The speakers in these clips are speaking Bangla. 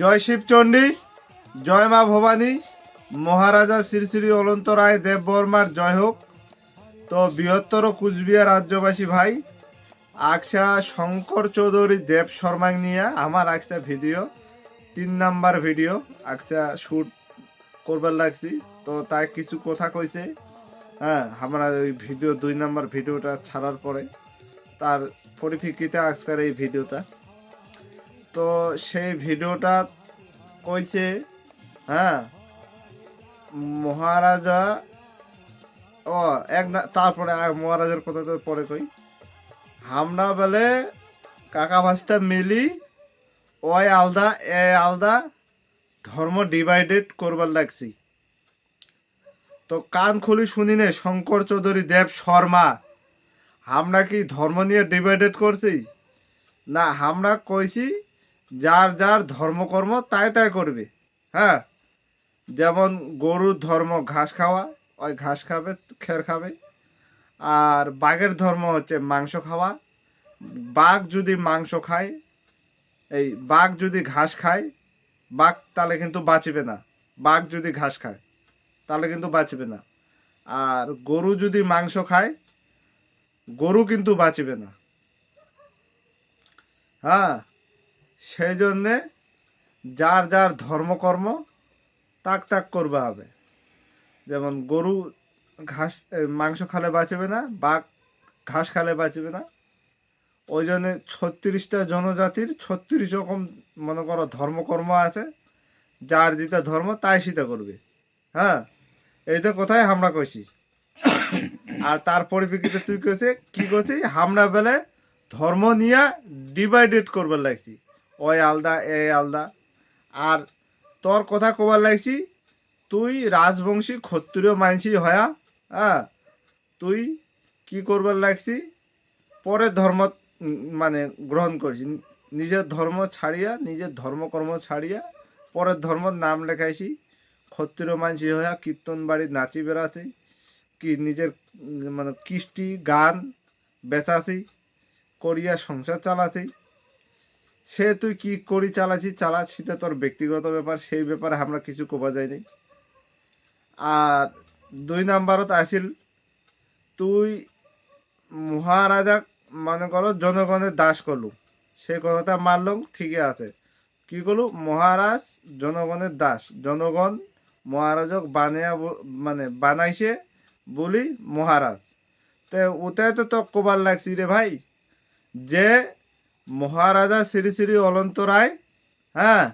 জয় শিবচণ্ডী, জয় মা ভবানী, মহারাজা শ্রী শ্রী অনন্ত রায়, দেব বর্মার জয় হোক। তো বৃহত্তর কুচবিহার রাজ্যবাসী ভাই, আকসা শঙ্কর চৌধুরী, দেব শর্মা নিয়ে, আমার আকসা ভিডিও, তিন নাম্বার ভিডিও, আকসা শ্যুট করবার লাগছি। তো তাই কিছু কথা কইছে হ্যাঁ আমরা ওই ভিডিও, দুই নাম্বার ভিডিওটা ছাড়ার পরে, তার পরিপ্রেক্ষিতে আজকের এই ভিডিওটা। তো সেই ভিডিওটা কইছে হ্যাঁ মহারাজা, ও, এক না, তারপরে মহারাজার কথা তো পরে কই। আমরা বলে কাকা ভাস্তা মিলি ওই আলদা, এ আলদা ধর্ম ডিভাইডেড করবার লাগছি। তো কান খুলি শুনি নে, শঙ্কর চৌধুরী, দেব শর্মা, আমরা কি ধর্ম নিয়ে ডিভাইডেড করছি? না, আমরা কইছি যার যার ধর্মকর্ম তাই তাই করবে হ্যাঁ? যেমন গরুর ধর্ম ঘাস খাওয়া, ওই ঘাস খাবে, খের খাবে। আর বাঘের ধর্ম হচ্ছে মাংস খাওয়া। বাঘ যদি মাংস খায়, এই বাঘ যদি ঘাস খায়, বাঘ তাহলে কিন্তু বাঁচবে না। বাঘ যদি ঘাস খায়, তাহলে কিন্তু বাঁচবে না। আর গরু যদি মাংস খায়, গরু কিন্তু বাঁচবে না। হ্যাঁ? সেই জন্যে যার যার ধর্মকর্ম তাক তাক করবে হবে। যেমন গরু ঘাস মাংস খালে বাঁচবে না, বাঘ ঘাস খালে বাঁচবে না। ওই জন্যে ছত্রিশটা জনজাতির ছত্রিশ রকম মনে করো ধর্মকর্ম আছে, যার যেটা ধর্ম তাই সেটা করবে। হ্যাঁ? এই তো কথাই আমরা কইছি আর তার পরিপ্রেক্ষিতে তুই কেছে কি করছিস আমরা বেলে ধর্ম নিয়ে ডিভাইডেড করবার লাগছি। ওই আলদা, এ আলদা। আর তোর কথা কবার লাগছি, তুই রাজবংশী ক্ষত্রিয় মানসি হয়া হ্যাঁ তুই কি করবার লাগছি? পরের ধর্ম মানে গ্রহণ করছি। নিজের ধর্ম ছাড়িয়া, নিজের ধর্মকর্ম ছাড়িয়া পরের ধর্ম নাম লেখাইছি, ক্ষত্রিয় মানসি হয়া, কীর্তন বাড়ি নাচি বেড়াছি, কি নিজের মানে কৃষ্টি, গান বেচাছি, করিয়া সংসার চালাছি। সে তুই কি করি চালাচ্ছি চালাচ্ছি সেটা তোর ব্যক্তিগত ব্যাপার, সেই ব্যাপারে আমরা কিছু কবা যায়নি। আর দুই নাম্বারত আসিল। তুই মহারাজা, মনে করো, জনগণের দাস করলু। সেই কথাটা মানলাম ঠিকই আছে। কি করলু? মহারাজ জনগণের দাস। জনগণ মহারাজক বানিয়া মানে বানাইছে বলি মহারাজ। তো ওটাই তো তো কবার লাগছি রে ভাই। যে মহারাজা শ্রী শ্রী অনন্ত রায় হ্যাঁ?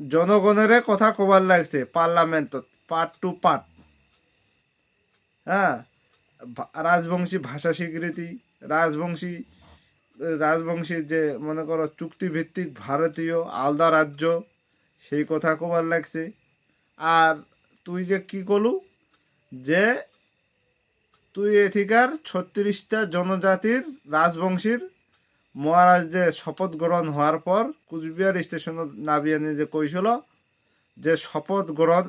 জনগণের কথা কবার লাগছে পার্লামেন্টত পার্ট টু পার্ট হ্যাঁ? রাজবংশী ভাষা স্বীকৃতি, রাজবংশী রাজবংশী যে মনে করো চুক্তিভিত্তিক ভারতীয় আলাদা রাজ্য, সেই কথা কবার লাগছে। আর তুই যে কি করলু যে তুই এথিকার ছত্রিশটা জনজাতির রাজবংশীর মহারাজ যে শপথ গ্রহণ হওয়ার পর কুচবিহার স্টেশন নামিয়ে যে কইছিল যে শপথ গ্রহণ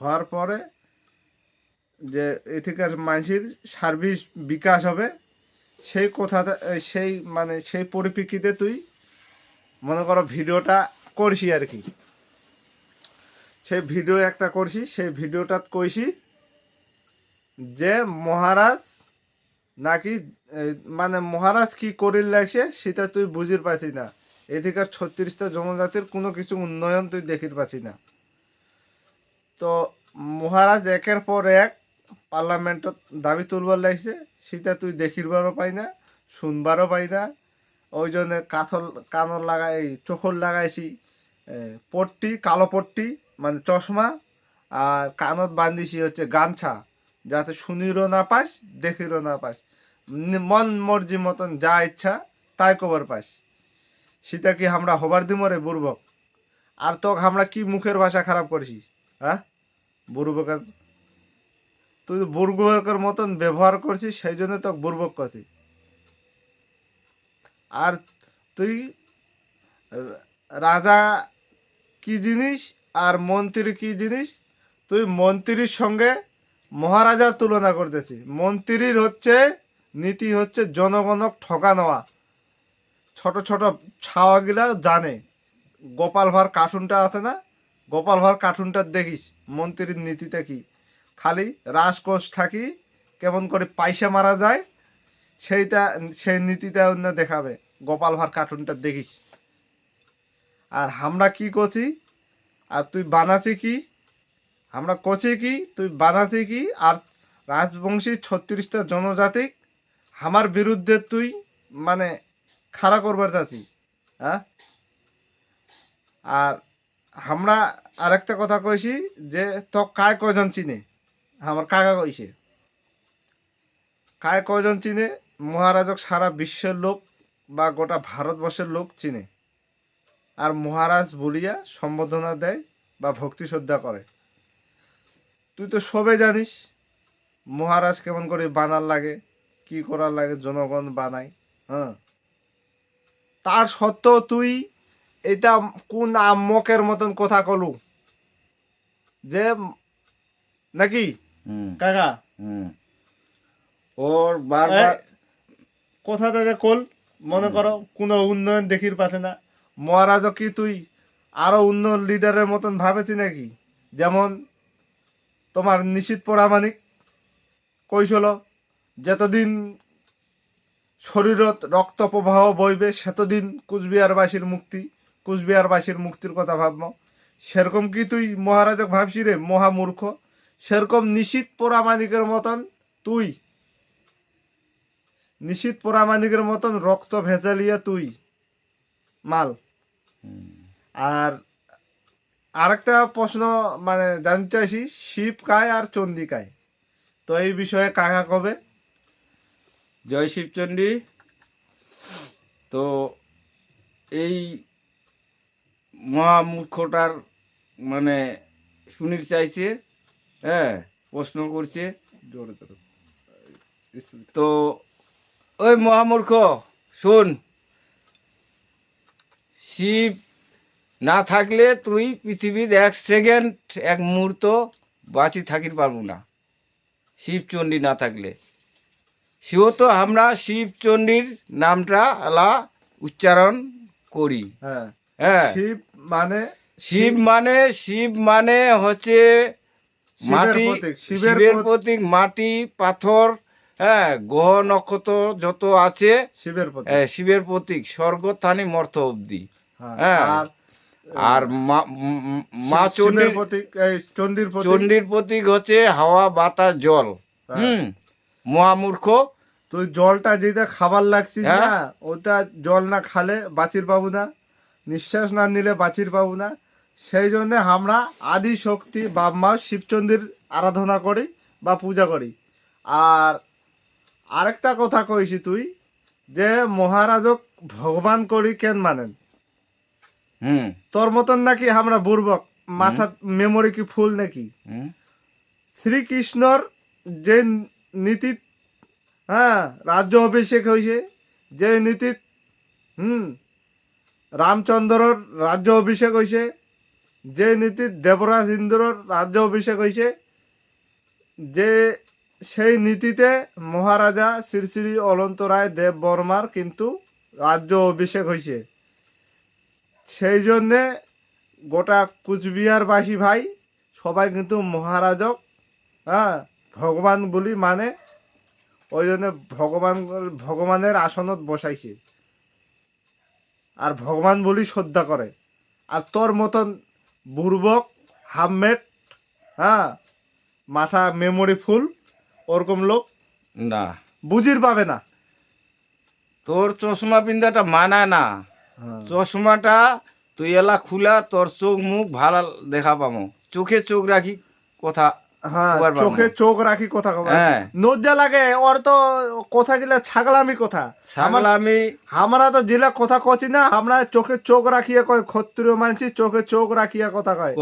হওয়ার পরে যে এঠিকার মানুষের সার্ভিস বিকাশ হবে, সেই কথাটা, সেই মানে সেই পরিপ্রেক্ষিতে তুই মনে করো ভিডিওটা করছি আর কি। সেই ভিডিও একটা করছি, সেই ভিডিওটা কইছি যে মহারাজ নাকি মানে মহারাজ কি করিল লাগছে সেটা তুই বুঝির পাচ্ছি না। এদিকার ছত্রিশটা জনজাতির কোনো কিছু উন্নয়ন তুই দেখির পাচ্ছি না। তো মহারাজ একের পর এক পার্লামেন্টত দাবি তুলবার লাগছে, সেটা তুই দেখিরবারও পাই না, শুনবারও পাই না। ওই জন্য কাথল কানর লাগাই, চোখর লাগাইছি পট্টি, কালো পট্টি মানে চশমা, আর কানত বান্ধিছি হচ্ছে গামছা। যাতে শুনিরও না পাস, দেখিরও না পাস। মন মর্জি মতন যা ইচ্ছা, তাই কবর পাস। সেটা কি আমরা হবার দিমরে বুর্বক আর তো আমরা কি মুখের ভাষা খারাপ করছি হ্যাঁ? বুর্বকের তুই বুর্বকের মতন ব্যবহার করছিস, সেই জন্য তো বুর্বক করছি। আর তুই রাজা কি জিনিস আর মন্ত্রী কি জিনিস, তুই মন্ত্রীর সঙ্গে মহারাজার তুলনা করতেছি। মন্ত্রীর হচ্ছে, নীতি হচ্ছে জনগণক ঠকা নেওয়া। ছোট ছোট ছাওয়াগুলা জানে। গোপাল ভাঁড় কার্টুনটা আছে না? গোপাল ভাঁড় কার্টুনটা দেখিস, মন্ত্রীর নীতিটা কি? খালি রাজকোষ থাকি, কেমন করে পয়সা মারা যায়, সেইটা, সেই নীতিটা অন্য দেখাবে। গোপাল ভাঁড় কার্টুনটা দেখিস। আর আমরা কি করছি? আর তুই বানাচ্ছি কি? আমরা করছি কি? তুই বানাচ্ছি কি? আর রাজবংশী ছত্রিশটা জনজাতি আমার বিরুদ্ধে তুই মানে খাড়া করবার চাচ্ছি হ্যাঁ? আর আমরা আরেকটা কথা কইছি যে তো কায় কয়জন চিনে? আমার কাকা কইছে। কায় কয়জন চিনে? মহারাজক সারা বিশ্বের লোক বা গোটা ভারতবর্ষের লোক চিনে। আর মহারাজ বলিয়া সম্বোধনা দেয় বা ভক্তি শ্রদ্ধা করে। তুই তো সবে জানিস মহারাজ কেমন করে বানার লাগে কি করার লাগে জনগণ বানায় হ্যাঁ? তার সত্ত্বেও তুই এটা কোন আম্মকের মতন কথা কলু? যে নাকি? কাকা? হুম। ওর বারবার কথা থেকে কল মনে করো কোনো উন্নয়ন দেখির পাচ্ছে না। মহারাজও কি তুই আরও উন্নয়ন লিডারের মতন ভাবেছি নাকি? যেমন তোমার নিশীত পরামানিক কৈশল যতদিন শরীরত রক্ত প্রবাহ বইবে সেতদিন কুচবিহারবাসীর মুক্তি কুচবিহারবাসীর মুক্তির কথা ভাবব সেরকম কি তুই মহারাজক ভাবছি রে মহামূর্খ সেরকম নিশীত পরামানিকের মতন তুই নিশীত পরামানিকের মতন রক্ত ভেজালিয়া তুই মাল। আর আরেকটা প্রশ্ন মানে জানতে চাইছি শিব কায় আর চণ্ডী কায় তো এই বিষয়ে কাকা কবে? জয় শিবচণ্ডী তো এই মহামূর্খটার মানে সুনীল চাইছে হ্যাঁ প্রশ্ন করছে। তো ওই মহামূর্খ শোন। শিব না থাকলে তুই পৃথিবীর এক সেকেন্ড এক মুহূর্ত বাঁচি থাকির পারব না। শিবচণ্ডী না থাকলে। সেও তো আমরা শিবচণ্ডীর নামটা আলা উচ্চারণ করি। হ্যাঁ। হ্যাঁ। শিব মানে শিব মানে শিব মানে হচ্ছে শিবের মাটি প্রতীক, শিবের প্রতীক। প্রতীক মাটি পাথর হ্যাঁ গ্রহ নক্ষত্র যত আছে শিবের প্রতি হ্যাঁ, শিবের প্রতীক স্বর্গ থানি মর্থ অবধি। হ্যাঁ, হ্যাঁ। আর মা- চণ্ডীর প্রতীক এই চণ্ডীর প্রতীক? চণ্ডীর প্রতীক হচ্ছে হাওয়া বাতাস জল। হ্যাঁ। হুম মহামূর্খ। তুই জলটা যেটা খাবার লাগছিস হ্যাঁ। না ওটা জল না খালে বাঁচির পাবো না নিঃশ্বাস না নিলে বাঁচির পাবো না। সেই জন্য আমরা আদি শক্তি মা শিবচন্দ্রের আরাধনা করি বা পূজা করি। আর আরেকটা কথা কইছি তুই যে মহারাজক ভগবান করি কেন মানেন? তোর মতন নাকি আমরা বুর্বক মাথা মেমোরি কি ফুল নাকি? শ্রীকৃষ্ণর যে নীতি হ্যাঁ রাজ্য অভিষেক হয়েছে যে নীতি হুম রামচন্দ্রর রাজ্য অভিষেক হয়েছে যে নীতি দেবরাজ ইন্দ্রর রাজ্য অভিষেক হয়েছে যে সেই নীতিতে মহারাজা শ্রী শ্রী অনন্ত রায় দেব বর্মার কিন্তু রাজ্য অভিষেক হয়েছে। সেই জন্যে গোটা কুচবিহারবাসী ভাই সবাই কিন্তু মহারাজক হ্যাঁ ভগবান বলি মানে ওই জন্য ভগবান ভগবানের আসনত বসাইছে। আর ভগবান বলি শ্রদ্ধা করে। আর তোর মতন বুর্বক হামমেট হ্যাঁ মাথা মেমোরি ফুল ওরকম লোক না। বুঝির পাবে না। তোর চশমা পিন্ধাটা মানায় না। চশমাটা তুই এলা খুলা তোর চোখ মুখ ভালো দেখা পাবো চোখে চোখ রাখি কথা হ্যাঁ। চোখে চোখ রাখি কথা হ্যাঁ। নজ্জা লাগে ওর তো কথা গিলা ছাগলামি কথা। আমি আমরা তো জেলা কথা কছি না আমরা চোখে চোখ রাখিয়া কয় ক্ষত্রিয় মানছি চোখে চোখ রাখিয়া কথা কয়।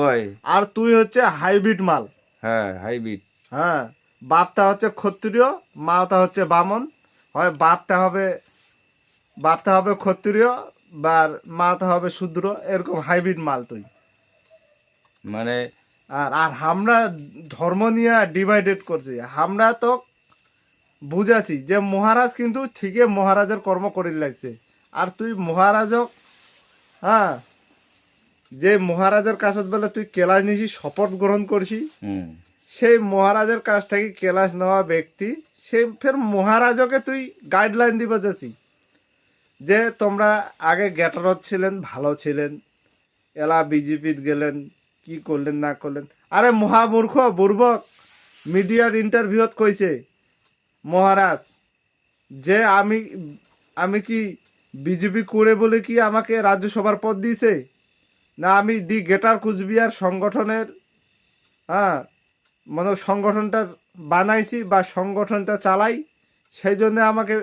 আর তুই হচ্ছে হাইব্রিড মাল। হ্যাঁ হাইব্রিড। হ্যাঁ বাপটা হচ্ছে ক্ষত্রিয় মাটা হচ্ছে বামন। হয় বাপটা হবে বাপটা হবে ক্ষত্রিয় বা মাটা হবে শূদ্র এরকম হাইব্রিড মাল তুই। মানে? আর আর আমরা ধর্ম নিয়ে ডিভাইডেড করছি। আমরা তো বুঝাছি যে মহারাজ কিন্তু ঠিকই মহারাজের কর্ম করি লাগছে। আর তুই মহারাজক হ্যাঁ যে মহারাজের কাছত বলে তুই কেলাস নিয়েছিস শপথ গ্রহণ করছি সেই মহারাজের কাছ থেকে কেলাস নেওয়া ব্যক্তি সে ফের মহারাজকে তুই গাইডলাইন দিবে যাচ্ছি যে তোমরা আগে গ্যাটারত ছিলেন, ভালো ছিলেন, এলা বিজেপিত গেলেন, কি করলেন, না করলেন। আরে মহামূর্খ, বুর্বক, মিডিয়ার ইন্টারভিউত কইছে, মহারাজ, যে আমি আমি কি বিজেপি করে বলে কি আমাকে রাজ্যসভার পদ দিয়েছে? না আমি দি গেটার কুচবিহার সংগঠনের হ্যাঁ মানে সংগঠনটা বানাইছি বা সংগঠনটা চালাই, সেই জন্য আমাকে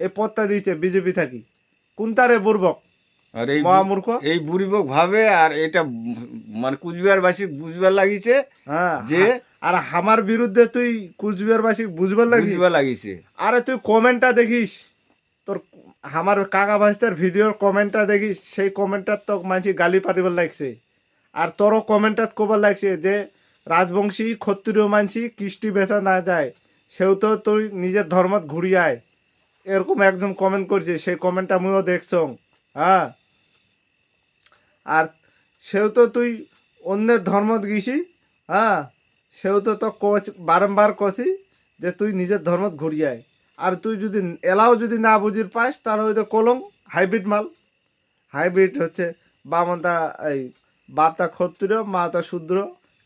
এ পদটা দিয়েছে বিজেপি থাকি। কোনটারে বুর্বক। আর এই মহামূর্খ। এই বুড়িবক ভাবে আর এটা মানে কুচবিহারবাসী বুঝবার লাগিছে হ্যাঁ যে আর আমার বিরুদ্ধে তুই কুচবিহারবাসী বুঝবার লাগি বুঝবার লাগিছে। আরে তুই কমেন্টটা দেখিস। তোর আমার কাকা ভাইস্তার ভিডিওর কমেন্টটা দেখিস সেই কমেন্টটা তো মানছি গালি পারিবার লাগছে। আর তোরও কমেন্টটা কবার লাগছে যে রাজবংশী ক্ষত্রিয় মানছি কৃষ্টি বেচা না যায় সেও তো তুই নিজের ধর্মত ঘুরিয়ায়। এরকম একজন কমেন্ট করছে, সেই কমেন্টটা আমিও দেখছ হ্যাঁ? আর সেও তো তুই অন্যের ধর্মত গেছি হ্যাঁ? সেও তো তো কোচ বারংবার কছি যে তুই নিজের ধর্মত ঘুরিয়ায় আর তুই যদি এলাও যদি না বুঝির পাস, তাহলে ওই তো কলম হাইব্রিড মাল। হাইব্রিড হচ্ছে বামনতা, এই বাপতা ক্ষত্রিয়, মাতা শূদ্র,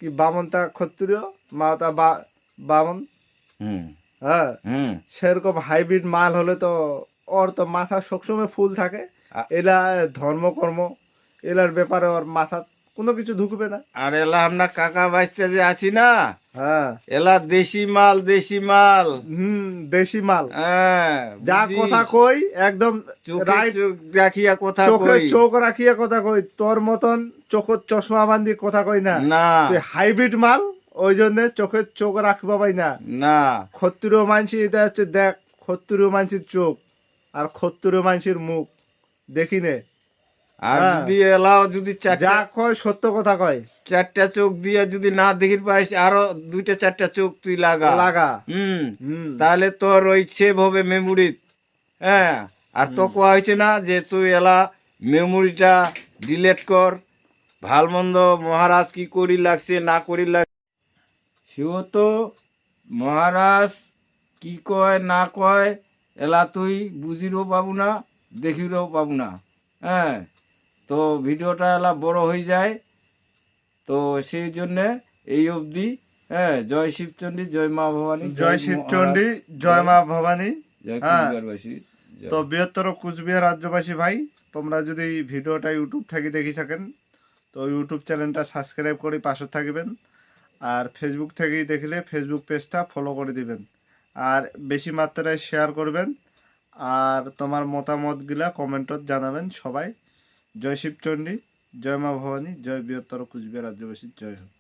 কি বামনতা ক্ষত্রিয়, মাতা বা, বামন। হুম। হ্যাঁ সেরকম হাইব্রিড মাল হলে তো ওর তো মাথা সবসময় ফুল থাকে। এলা ধর্মকর্ম এলার ব্যাপারে ওর মাথা কোনো কিছু ঢুকবে না। আর এলা আমরা কাকা বাইসতে যে আছি না হ্যাঁ। এলা দেশি মাল দেশি মাল। হুম দেশি মাল। হ্যাঁ যা কথা কই একদম রাখিয়া কথা কই। চোখ রাখিয়া কথা কই। তোর মতন চোখের চশমা বান্ধি কথা কই না। না। হাইব্রিড মাল ওই জন্য চোখের চোখ রাখবা পাই না। না। ক্ষত্রিয় মানসি এটা হচ্ছে দেখ ক্ষত্রিয় মানসির চোখ আর ক্ষত্রিয় মানসির মুখ। দেখি নে। আর হ্যাঁ। যদি এলাও যদি যা কয় সত্য কথা কয়। চারটা চোখ দিয়ে যদি না দেখির পারিস আরও দুইটা চারটা চোখ তুই লাগা। লাগা। হুম। তাহলে তোর ওই সেভ হবে মেমোরি হ্যাঁ। আর তো। কোয়া হয়েছে না যে তুই এলা মেমোরিটা ডিলেট কর। ভালো মন্দ মহারাজ কি করি লাগছে না করি লাগছে। সেও তো মহারাজ কি কয় না কয় এলা তুই বুঝিরও পাবো না দেখিরও পাবো না। হ্যাঁ তো ভিডিওটা এলা বড় হয়ে যায়। তো সেই জন্যে এই অবধি হ্যাঁ জয় শিবচন্ডী জয় মা ভবানী জয় শিবচণ্ডী জয় মা ভবানী। হ্যাঁ। তো বৃহত্তর কুচবিহার রাজ্যবাসী ভাই তোমরা যদি ভিডিওটা ইউটিউব থেকে দেখি থাকেন তো ইউটিউব চ্যানেলটা সাবস্ক্রাইব করে পাশে থাকবেন। আর ফেসবুক থেকেই দেখলে ফেসবুক পেজটা ফলো করে দিবেন। আর বেশি মাত্রায় শেয়ার করবেন। আর তোমার মতামতগুলা কমেন্টত জানাবেন সবাই। জয় শিবচণ্ডী জয় মা ভবানী, জয় বৃহত্তর কুচবিহার রাজ্যবাসী, জয় হোক।